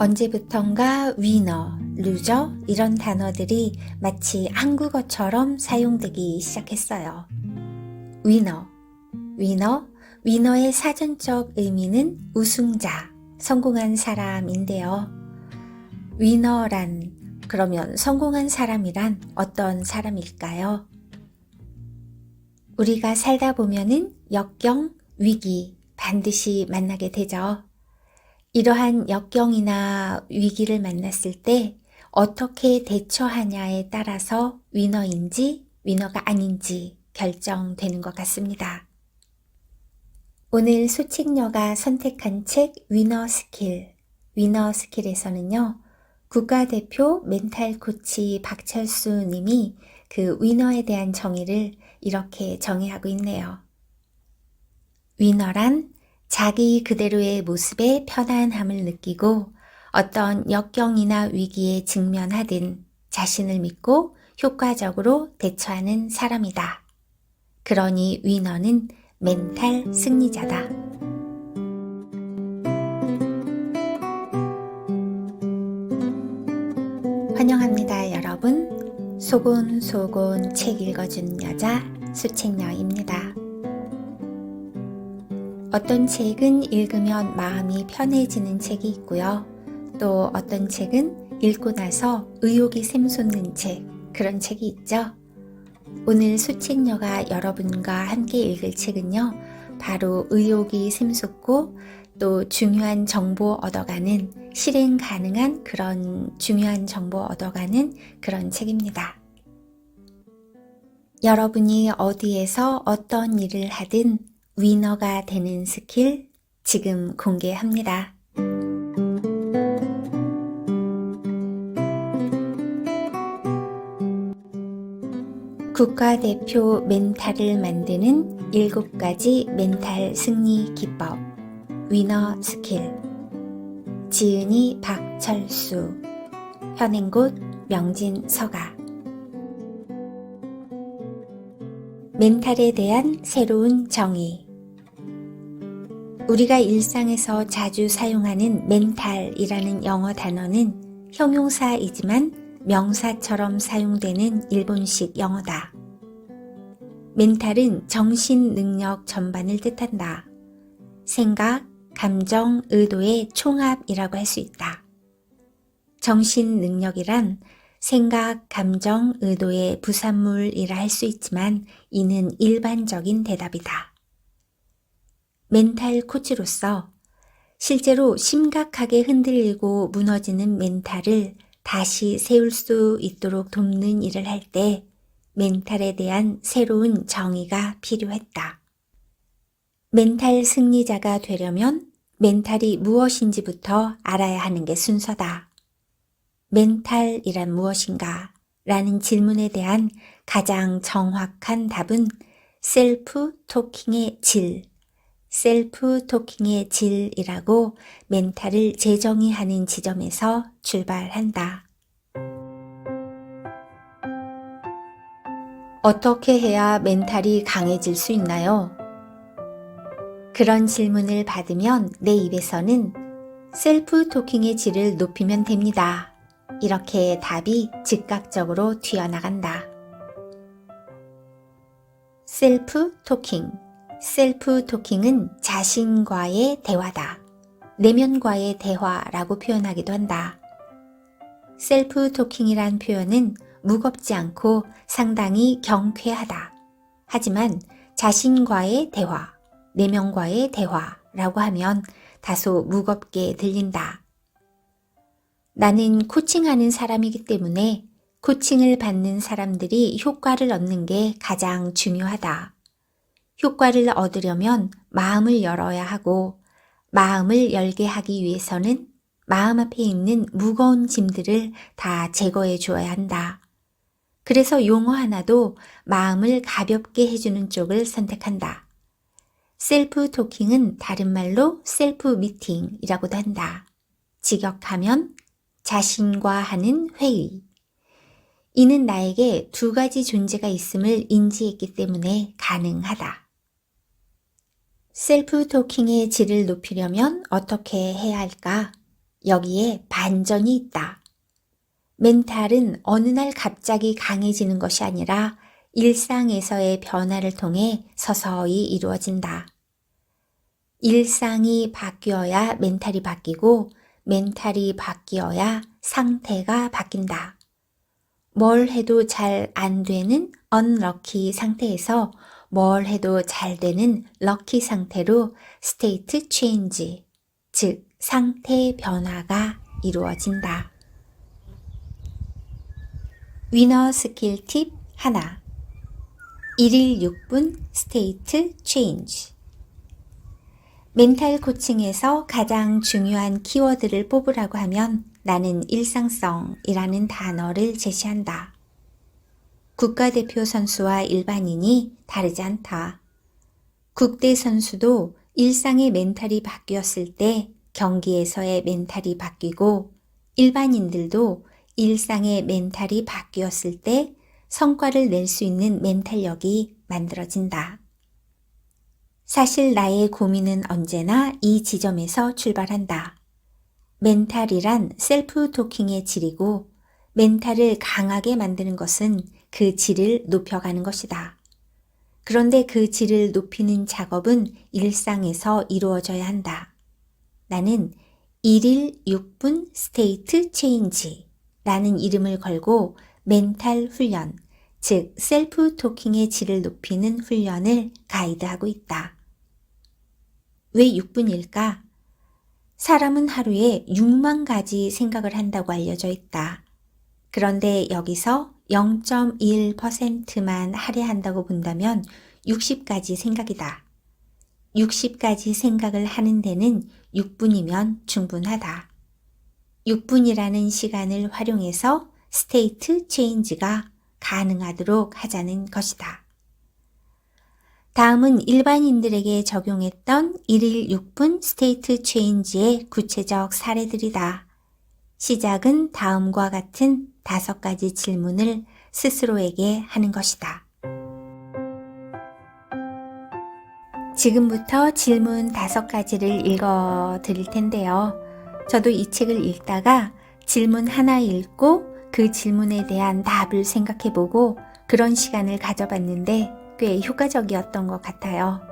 언제부턴가 위너, 루저 이런 단어들이 마치 한국어처럼 사용되기 시작했어요. 위너, 위너, 위너의 사전적 의미는 우승자, 성공한 사람인데요. 위너란 그러면 성공한 사람이란 어떤 사람일까요? 우리가 살다 보면은 역경, 위기 반드시 만나게 되죠. 이러한 역경이나 위기를 만났을 때 어떻게 대처하냐에 따라서 위너인지 위너가 아닌지 결정되는 것 같습니다. 오늘 소책녀가 선택한 책 위너 스킬, 위너 스킬에서는요, 국가대표 멘탈 코치 박철수 님이 그 위너에 대한 정의를 이렇게 정의하고 있네요. 위너란 자기 그대로의 모습에 편안함을 느끼고 어떤 역경이나 위기에 직면하든 자신을 믿고 효과적으로 대처하는 사람이다. 그러니 위너는 멘탈 승리자다. 환영합니다, 여러분. 소곤소곤 책 읽어주는 여자 수책녀입니다. 어떤 책은 읽으면 마음이 편해지는 책이 있고요. 또 어떤 책은 읽고 나서 의욕이 샘솟는 책, 그런 책이 있죠. 오늘 수책녀가 여러분과 함께 읽을 책은요. 바로 의욕이 샘솟고 또 중요한 정보 얻어가는 실행 가능한 그런 중요한 정보 얻어가는 그런 책입니다. 여러분이 어디에서 어떤 일을 하든 위너가 되는 스킬 지금 공개합니다. 국가대표 멘탈을 만드는 7가지 멘탈 승리 기법 위너 스킬. 지은이 박철수 현행곳 명진 서가. 멘탈에 대한 새로운 정의 우리가 일상에서 자주 사용하는 멘탈이라는 영어 단어는 형용사이지만 명사처럼 사용되는 일본식 영어다. 멘탈은 정신 능력 전반을 뜻한다. 생각, 감정, 의도의 총합이라고 할 수 있다. 정신 능력이란 생각, 감정, 의도의 부산물이라 할 수 있지만 이는 일반적인 대답이다. 멘탈 코치로서 실제로 심각하게 흔들리고 무너지는 멘탈을 다시 세울 수 있도록 돕는 일을 할 때 멘탈에 대한 새로운 정의가 필요했다. 멘탈 승리자가 되려면 멘탈이 무엇인지부터 알아야 하는 게 순서다. 멘탈이란 무엇인가? 라는 질문에 대한 가장 정확한 답은 셀프 토킹의 질, 셀프 토킹의 질이라고 멘탈을 재정의하는 지점에서 출발한다. 어떻게 해야 멘탈이 강해질 수 있나요? 그런 질문을 받으면 내 입에서는 셀프 토킹의 질을 높이면 됩니다. 이렇게 답이 즉각적으로 튀어나간다. 셀프 토킹. 셀프 토킹은 자신과의 대화다. 내면과의 대화라고 표현하기도 한다. 셀프 토킹이란 표현은 무겁지 않고 상당히 경쾌하다. 하지만 자신과의 대화, 내면과의 대화라고 하면 다소 무겁게 들린다. 나는 코칭하는 사람이기 때문에 코칭을 받는 사람들이 효과를 얻는 게 가장 중요하다. 효과를 얻으려면 마음을 열어야 하고 마음을 열게 하기 위해서는 마음 앞에 있는 무거운 짐들을 다 제거해 주어야 한다. 그래서 용어 하나도 마음을 가볍게 해주는 쪽을 선택한다. 셀프 토킹은 다른 말로 셀프 미팅이라고도 한다. 직역하면 자신과 하는 회의. 이는 나에게 두 가지 존재가 있음을 인지했기 때문에 가능하다. 셀프 토킹의 질을 높이려면 어떻게 해야 할까? 여기에 반전이 있다. 멘탈은 어느 날 갑자기 강해지는 것이 아니라 일상에서의 변화를 통해 서서히 이루어진다. 일상이 바뀌어야 멘탈이 바뀌고 멘탈이 바뀌어야 상태가 바뀐다. 뭘 해도 잘 안 되는 unlucky 상태에서 뭘 해도 잘 되는 lucky 상태로 state change, 즉 상태 변화가 이루어진다. 위너 스킬 팁 하나. 1일 6분 스테이트 체인지. 멘탈 코칭에서 가장 중요한 키워드를 뽑으라고 하면 나는 일상성이라는 단어를 제시한다. 국가대표 선수와 일반인이 다르지 않다. 국대 선수도 일상의 멘탈이 바뀌었을 때 경기에서의 멘탈이 바뀌고 일반인들도 일상의 멘탈이 바뀌었을 때 성과를 낼 수 있는 멘탈력이 만들어진다. 사실 나의 고민은 언제나 이 지점에서 출발한다. 멘탈이란 셀프 토킹의 질이고 멘탈을 강하게 만드는 것은 그 질을 높여가는 것이다. 그런데 그 질을 높이는 작업은 일상에서 이루어져야 한다. 나는 1일 6분 스테이트 체인지 라는 이름을 걸고 멘탈 훈련, 즉 셀프 토킹의 질을 높이는 훈련을 가이드하고 있다. 왜 6분일까? 사람은 하루에 6만 가지 생각을 한다고 알려져 있다. 그런데 여기서 0.1%만 할애한다고 본다면 60가지 생각이다. 60가지 생각을 하는 데는 6분이면 충분하다. 6분이라는 시간을 활용해서 스테이트 체인지가 가능하도록 하자는 것이다. 다음은 일반인들에게 적용했던 1일 6분 스테이트 체인지의 구체적 사례들이다. 시작은 다음과 같은 다섯 가지 질문을 스스로에게 하는 것이다. 지금부터 질문 다섯 가지를 읽어 드릴 텐데요. 저도 이 책을 읽다가 질문 하나 읽고 그 질문에 대한 답을 생각해 보고 그런 시간을 가져봤는데 꽤 효과적이었던 것 같아요.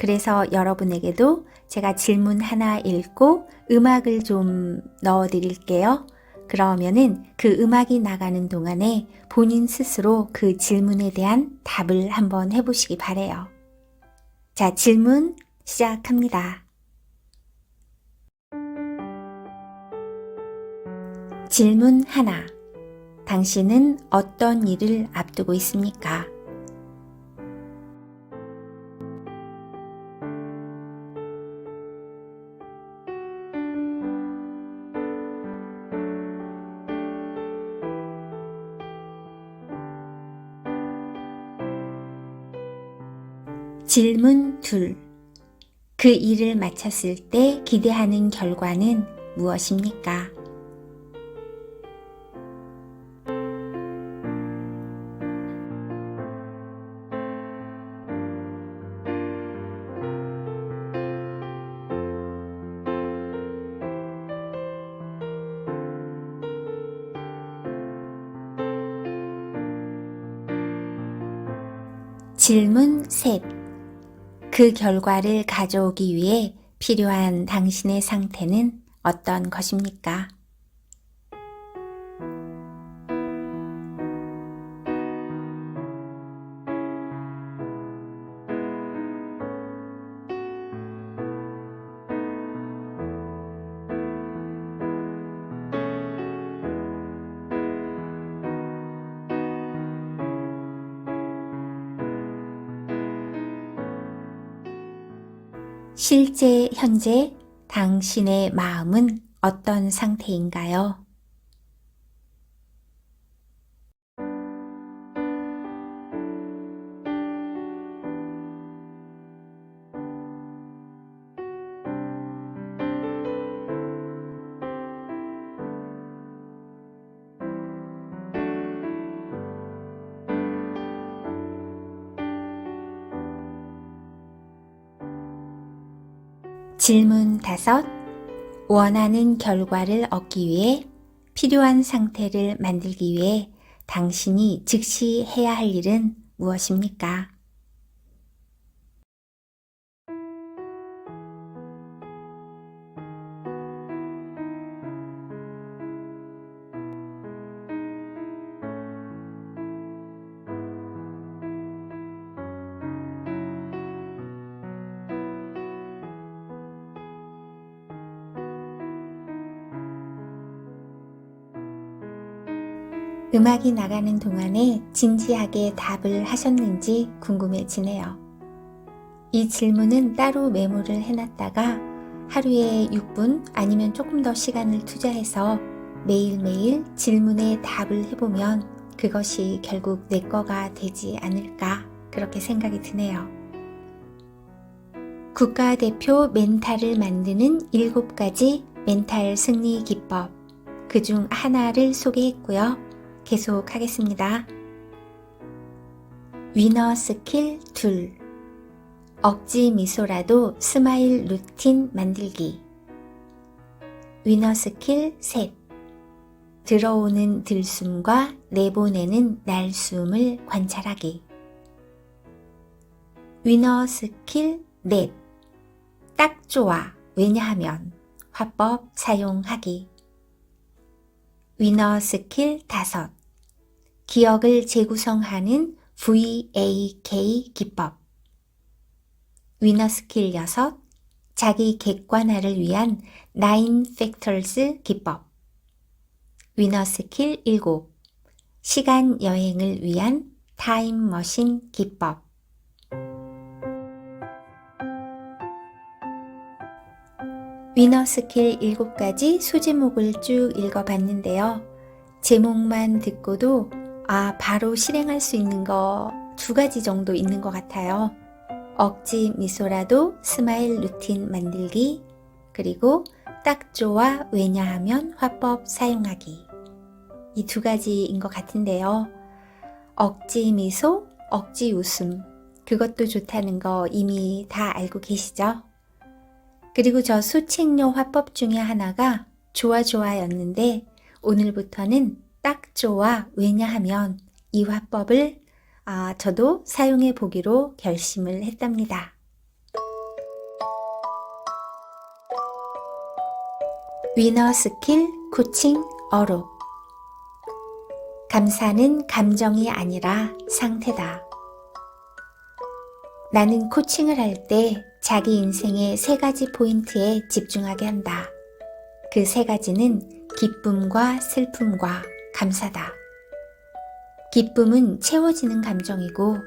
그래서 여러분에게도 제가 질문 하나 읽고 음악을 좀 넣어 드릴게요. 그러면은 그 음악이 나가는 동안에 본인 스스로 그 질문에 대한 답을 한번 해보시기 바래요. 자, 질문 시작합니다. 질문 하나. 당신은 어떤 일을 앞두고 있습니까? 질문 둘. 그 일을 마쳤을 때 기대하는 결과는 무엇입니까? 질문 셋. 그 결과를 가져오기 위해 필요한 당신의 상태는 어떤 것입니까? 실제 현재 당신의 마음은 어떤 상태인가요? 질문 다섯. 원하는 결과를 얻기 위해 필요한 상태를 만들기 위해 당신이 즉시 해야 할 일은 무엇입니까? 음악이 나가는 동안에 진지하게 답을 하셨는지 궁금해지네요. 이 질문은 따로 메모를 해놨다가 하루에 6분 아니면 조금 더 시간을 투자해서 매일매일 질문에 답을 해보면 그것이 결국 내 거가 되지 않을까 그렇게 생각이 드네요. 국가대표 멘탈을 만드는 7가지 멘탈 승리 기법 그 중 하나를 소개했고요. 계속 하겠습니다. 위너 스킬 둘. 억지 미소라도 스마일 루틴 만들기. 위너 스킬 셋. 들어오는 들숨과 내보내는 날숨을 관찰하기. 위너 스킬 넷. 딱 좋아. 왜냐하면 화법 사용하기 위너 스킬 다섯. 기억을 재구성하는 VAK 기법. 위너 스킬 6 자기 객관화를 위한 9 Factors 기법. 위너 스킬 7 시간 여행을 위한 타임 머신 기법 위너 스킬 7가지 소제목을 쭉 읽어봤는데요. 제목만 듣고도 아, 바로 실행할 수 있는 거 두 가지 정도 있는 것 같아요. 억지 미소라도 스마일 루틴 만들기, 그리고 딱 좋아 왜냐하면 화법 사용하기. 이 두 가지인 것 같은데요. 억지 미소, 억지 웃음. 그것도 좋다는 거 이미 다 알고 계시죠? 그리고 저 수책료 화법 중에 하나가 좋아 좋아였는데 오늘부터는 딱 좋아 왜냐하면 이 화법을 아, 저도 사용해 보기로 결심을 했답니다. 위너 스킬 코칭 어록 감사는 감정이 아니라 상태다. 나는 코칭을 할 때 자기 인생의 세 가지 포인트에 집중하게 한다. 그 세 가지는 기쁨과 슬픔과 감사다. 기쁨은 채워지는 감정이고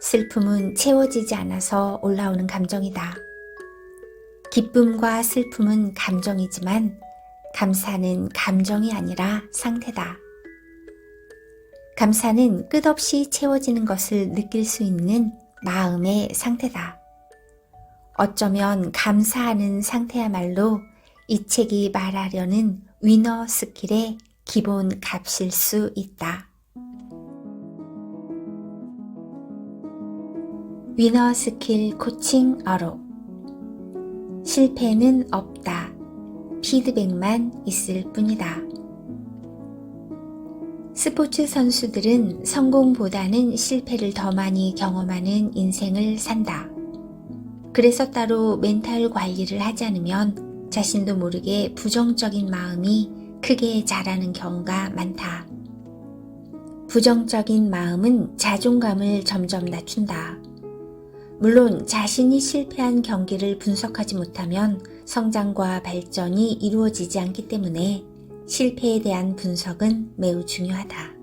슬픔은 채워지지 않아서 올라오는 감정이다. 기쁨과 슬픔은 감정이지만 감사는 감정이 아니라 상태다. 감사는 끝없이 채워지는 것을 느낄 수 있는 마음의 상태다. 어쩌면 감사하는 상태야말로 이 책이 말하려는 위너 스킬의 기본 값일 수 있다. 위너 스킬 코칭 어록 실패는 없다. 피드백만 있을 뿐이다. 스포츠 선수들은 성공보다는 실패를 더 많이 경험하는 인생을 산다. 그래서 따로 멘탈 관리를 하지 않으면 자신도 모르게 부정적인 마음이 크게 자라는 경우가 많다. 부정적인 마음은 자존감을 점점 낮춘다. 물론 자신이 실패한 경기를 분석하지 못하면 성장과 발전이 이루어지지 않기 때문에 실패에 대한 분석은 매우 중요하다.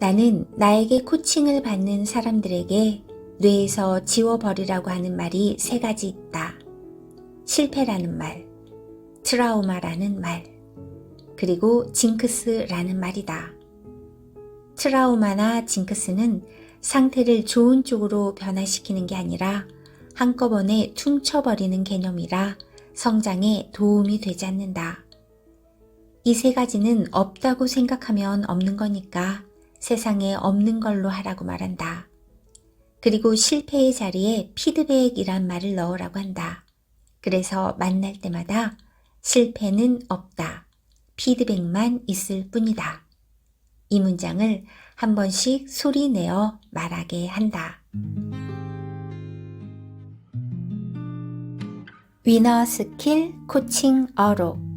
나는 나에게 코칭을 받는 사람들에게 뇌에서 지워버리라고 하는 말이 세 가지 있다. 실패라는 말, 트라우마라는 말, 그리고 징크스라는 말이다. 트라우마나 징크스는 상태를 좋은 쪽으로 변화시키는 게 아니라 한꺼번에 퉁쳐버리는 개념이라 성장에 도움이 되지 않는다. 이 세 가지는 없다고 생각하면 없는 거니까 세상에 없는 걸로 하라고 말한다. 그리고 실패의 자리에 피드백이란 말을 넣으라고 한다. 그래서 만날 때마다 실패는 없다. 피드백만 있을 뿐이다. 이 문장을 한 번씩 소리 내어 말하게 한다. 위너 스킬 코칭 어록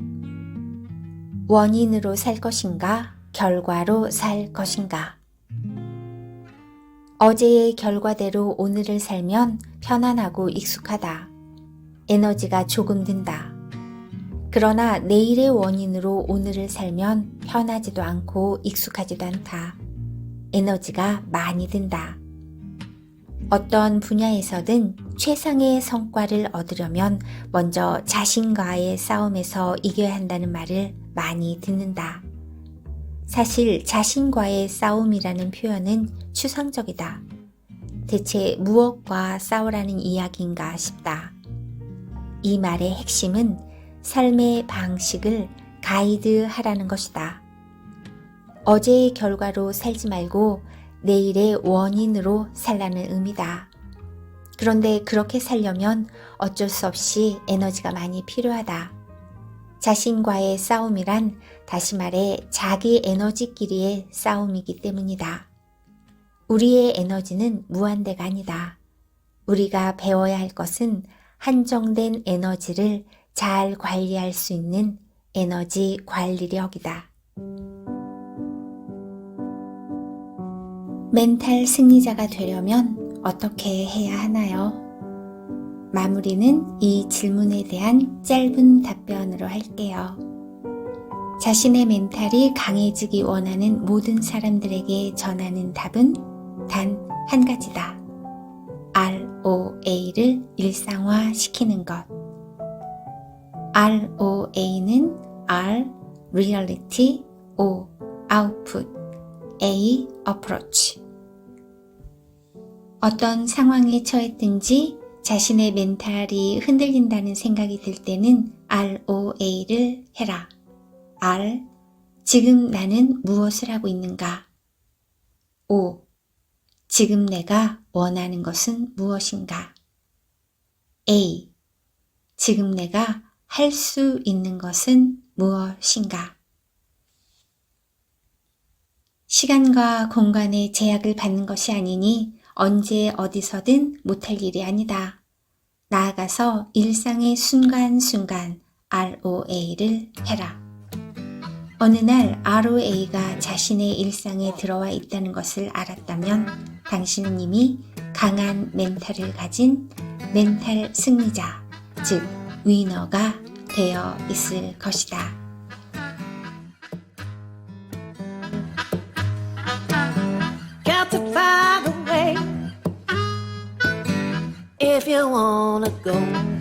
원인으로 살 것인가, 결과로 살 것인가? 어제의 결과대로 오늘을 살면 편안하고 익숙하다. 에너지가 조금 든다. 그러나 내일의 원인으로 오늘을 살면 편하지도 않고 익숙하지도 않다. 에너지가 많이 든다. 어떤 분야에서든 최상의 성과를 얻으려면 먼저 자신과의 싸움에서 이겨야 한다는 말을 많이 듣는다. 사실 자신과의 싸움이라는 표현은 추상적이다. 대체 무엇과 싸우라는 이야기인가 싶다. 이 말의 핵심은 삶의 방식을 가이드하라는 것이다. 어제의 결과로 살지 말고 내일의 원인으로 살라는 의미다. 그런데 그렇게 살려면 어쩔 수 없이 에너지가 많이 필요하다. 자신과의 싸움이란 다시 말해 자기 에너지끼리의 싸움이기 때문이다. 우리의 에너지는 무한대가 아니다. 우리가 배워야 할 것은 한정된 에너지를 잘 관리할 수 있는 에너지 관리력이다. 멘탈 승리자가 되려면 어떻게 해야 하나요? 마무리는 이 질문에 대한 짧은 답변으로 할게요. 자신의 멘탈이 강해지기 원하는 모든 사람들에게 전하는 답은 단 한 가지다. ROA를 일상화 시키는 것. ROA는 R, Reality, O, Output, A, Approach. 어떤 상황에 처했든지 자신의 멘탈이 흔들린다는 생각이 들 때는 ROA를 해라. R. 지금 나는 무엇을 하고 있는가? O. 지금 내가 원하는 것은 무엇인가? A. 지금 내가 할 수 있는 것은 무엇인가? 시간과 공간의 제약을 받는 것이 아니니 언제 어디서든 못할 일이 아니다. 나아가서 일상의 순간순간 ROA를 해라. 어느 날 ROA가 자신의 일상에 들어와 있다는 것을 알았다면 당신은 이미 강한 멘탈을 가진 멘탈 승리자, 즉, 위너가 되어 있을 것이다. To find if you wanna go.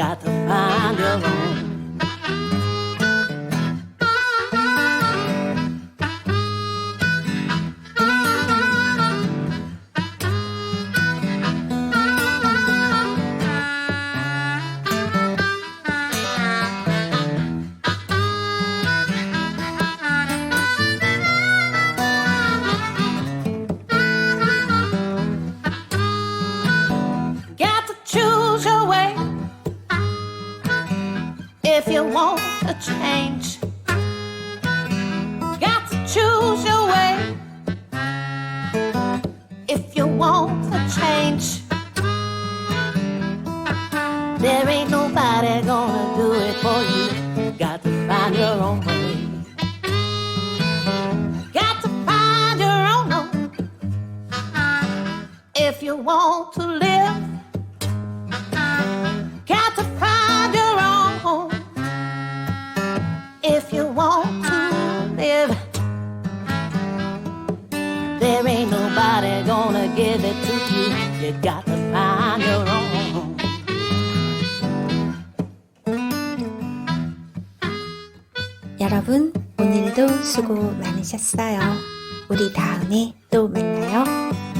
Got to find your 있어요. 우리 다음에 또 만나요.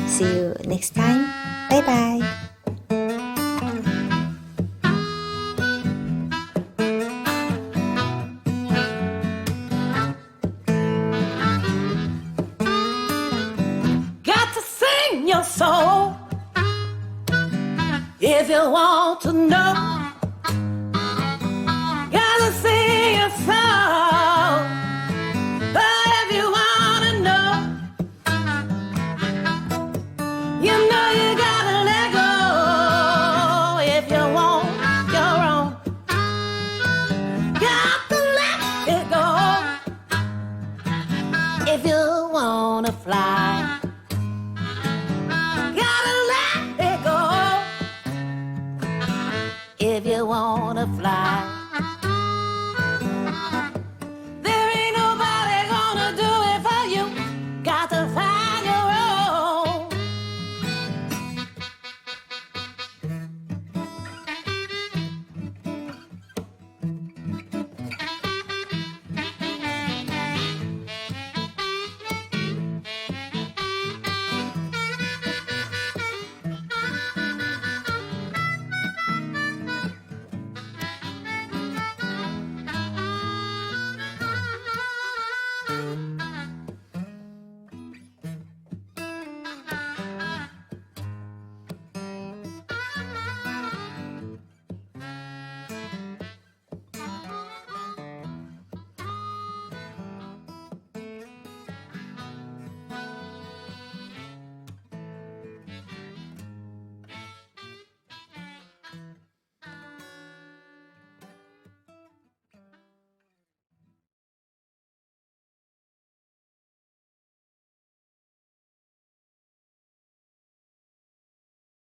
See you next time. Bye bye. Là